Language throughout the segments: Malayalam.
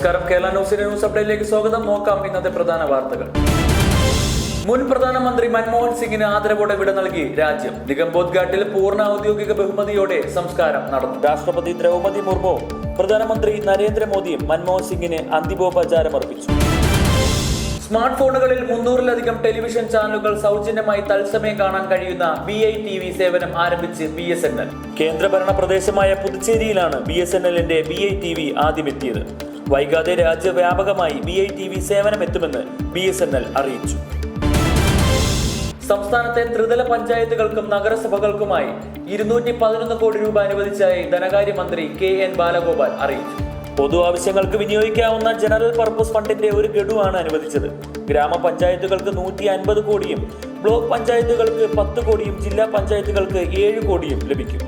നമസ്കാരം. കേരള ന്യൂസിന്റെ ന്യൂസ് അപ്ഡേറ്റിലേക്ക് സ്വാഗതം. നോക്കാം ഇന്നത്തെ പ്രധാന വാർത്തകൾ. മുൻ പ്രധാനമന്ത്രി മൻമോഹൻ സിംഗിന് ആദരവോടെ വിട നൽകി രാജ്യം. നിഗംബോധ് ഘാട്ടിൽ പൂർണ ഔദ്യോഗിക ബഹുമതിയോടെ സംസ്കാരം നടന്നു. രാഷ്ട്രപതി ദ്രൗപതി മുർമു പ്രധാനമന്ത്രി നരേന്ദ്രമോദിയും മൻമോഹൻ സിംഗിന് അന്തിമോപചാരം അർപ്പിച്ചു. സ്മാർട്ട് ഫോണുകളിൽ മുന്നൂറിലധികം ടെലിവിഷൻ ചാനലുകൾ സൗജന്യമായി തത്സമയം കാണാൻ കഴിയുന്ന ബി ഐ ടി വി സേവനം ആരംഭിച്ച് ബി എസ് എൻ എൽ കേന്ദ്രഭരണ പ്രദേശമായ പുതുച്ചേരിയിലാണ് ബി എസ് എൻ എല്ലിന്റെ ബി ഐ ടി വി ആദ്യമെത്തിയത്. വൈകാതെ രാജ്യവ്യാപകമായി ബി ഐ ടി വി സേവനം എത്തുമെന്ന് ബി എസ് എൻ എൽ അറിയിച്ചു. സംസ്ഥാനത്തെ ത്രിതല പഞ്ചായത്തുകൾക്കും നഗരസഭകൾക്കുമായി ഇരുന്നൂറ്റി പതിനൊന്ന് കോടി രൂപ അനുവദിച്ചായി ധനകാര്യമന്ത്രി കെ എൻ ബാലഗോപാൽ അറിയിച്ചു. പൊതു ആവശ്യങ്ങൾക്ക് വിനിയോഗിക്കാവുന്ന ജനറൽ പർപ്പസ് ഫണ്ടിന്റെ ഒരു ഗഡുവാണ് അനുവദിച്ചത്. ഗ്രാമപഞ്ചായത്തുകൾക്ക് നൂറ്റി അൻപത് കോടിയും ബ്ലോക്ക് പഞ്ചായത്തുകൾക്ക് പത്ത് കോടിയും ജില്ലാ പഞ്ചായത്തുകൾക്ക് ഏഴ് കോടിയും ലഭിക്കും.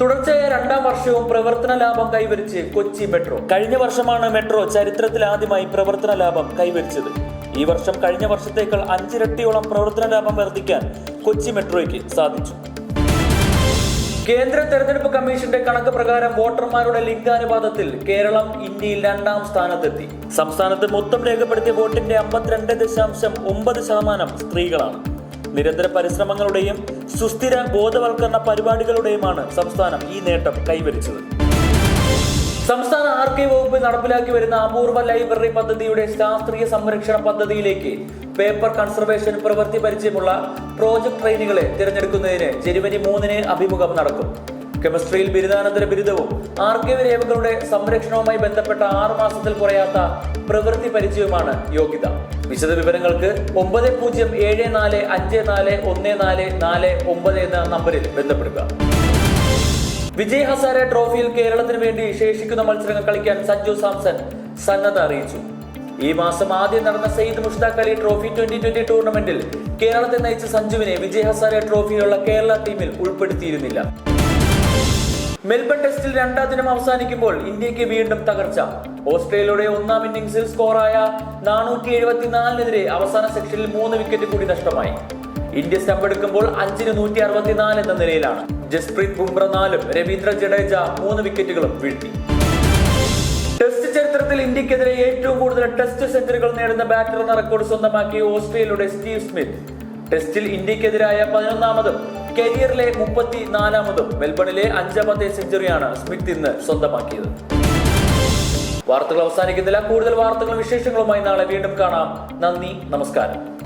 തുടർച്ചയായ രണ്ടാം വർഷവും പ്രവർത്തന ലാഭം കൈവരിച്ച് കൊച്ചി മെട്രോ. കഴിഞ്ഞ വർഷമാണ് മെട്രോ ചരിത്രത്തിൽ ആദ്യമായി പ്രവർത്തന ലാഭം കൈവരിച്ചത്. ഈ വർഷം കഴിഞ്ഞ വർഷത്തേക്കാൾ അഞ്ചിരട്ടിയോളം പ്രവർത്തന ലാഭം വർദ്ധിക്കാൻ കൊച്ചി മെട്രോയ്ക്ക് സാധിച്ചു. കേന്ദ്ര തെരഞ്ഞെടുപ്പ് കമ്മീഷന്റെ കണക്ക് പ്രകാരം വോട്ടർമാരുടെ ലിംഗാനുപാതത്തിൽ കേരളം ഇന്ത്യയിൽ രണ്ടാം സ്ഥാനത്തെത്തി. സംസ്ഥാനത്ത് മൊത്തം രേഖപ്പെടുത്തിയ വോട്ടിന്റെ അമ്പത്തിരണ്ട് ദശാംശം ഒമ്പത് ശതമാനം സ്ത്രീകളാണ്. നിരന്തര പരിശ്രമങ്ങളുടെയും സുസ്ഥിര ബോധവൽക്കരണ പരിപാടികളുടെയുമാണ് സംസ്ഥാനം ഈ നേട്ടം കൈവരിച്ചത്. സംസ്ഥാന ആർക്കൈവ് വകുപ്പ് നടപ്പിലാക്കി വരുന്ന അപൂർവ ലൈബ്രറി പദ്ധതിയുടെ ശാസ്ത്രീയ സംരക്ഷണ പദ്ധതിയിലേക്ക് പേപ്പർ കൺസർവേഷൻ പ്രവൃത്തി പരിചയമുള്ള പ്രോജക്ട് ട്രെയിനുകളെ തിരഞ്ഞെടുക്കുന്നതിന് ജനുവരി മൂന്നിന് അഭിമുഖം നടക്കും. കെമിസ്ട്രിയിൽ ബിരുദാനന്തര ബിരുദവും ആർക്കൈവ് രേഖകളുടെ സംരക്ഷണവുമായി ബന്ധപ്പെട്ട ആറു മാസത്തിൽ കുറയാത്ത പ്രവൃത്തി പരിചയവുമാണ് യോഗ്യത. വിശദ വിവരങ്ങൾക്ക് ഒമ്പത് പൂജ്യം ഏഴ് നാല് അഞ്ച് നാല് ഒന്ന് നാല് നാല് ഒമ്പത് എന്ന നമ്പറിൽ ബന്ധപ്പെടുക. വിജയ് ഹസാരെ ട്രോഫിയിൽ കേരളത്തിന് വേണ്ടി ശേഷിക്കുന്ന മത്സരങ്ങൾ കളിക്കാൻ സഞ്ജു സാംസൺ സന്നദ്ധ അറിയിച്ചു. ഈ മാസം ആദ്യം നടന്ന Syed Mushtaq Ali trophy twenty twenty ടൂർണമെന്റിൽ കേരളത്തെ നയിച്ച സഞ്ജുവിനെ വിജയ് ഹസാരെ ട്രോഫിയിലുള്ള കേരള ടീമിൽ ഉൾപ്പെടുത്തിയിരുന്നില്ല. മെൽബൺ ടെസ്റ്റിൽ രണ്ടാം ദിനം അവസാനിക്കുമ്പോൾ ഇന്ത്യയ്ക്ക് വീണ്ടും തകർച്ച. ഓസ്ട്രേലിയയുടെ ഒന്നാം ഇന്നിംഗ്സിൽ സ്കോറായ നാനൂറ്റി എഴുപത്തിനാലിനെതിരെ അവസാന സെക്ഷനിൽ മൂന്ന് വിക്കറ്റ് കൂടി നഷ്ടമായി. ഇന്ത്യ സ്റ്റംപ് എടുക്കുമ്പോൾ അഞ്ചിന് നൂറ്റി അറുപത്തിനാല് എന്ന നിലയിലാണ്. ജസ്പ്രീത് ബുംറ നാലും രവീന്ദ്ര ജഡേജ മൂന്ന് വിക്കറ്റുകളും വീഴ്ത്തി. ടെസ്റ്റ് ചരിത്രത്തിൽ ഇന്ത്യക്കെതിരെ ഏറ്റവും കൂടുതൽ ടെസ്റ്റ് സെഞ്ചുറികൾ നേടുന്ന ബാറ്റർ എന്ന റെക്കോർഡ് സ്വന്തമാക്കിയ ഓസ്ട്രേലിയയുടെ സ്റ്റീവ് സ്മിത്ത്. ടെസ്റ്റിൽ ഇന്ത്യക്കെതിരായ പതിനൊന്നാമതും കരിയറിലെ മുപ്പത്തി നാലാമതും മെൽബണിലെ അഞ്ചാമത്തെ സെഞ്ചുറിയാണ് സ്മിത്ത് ഇന്ന് സ്വന്തമാക്കിയത്. വാർത്തകൾ അവസാനിക്കുന്നില്ല. കൂടുതൽ വാർത്തകളും വിശേഷങ്ങളുമായി നാളെ വീണ്ടും കാണാം. നന്ദി നമസ്കാരം.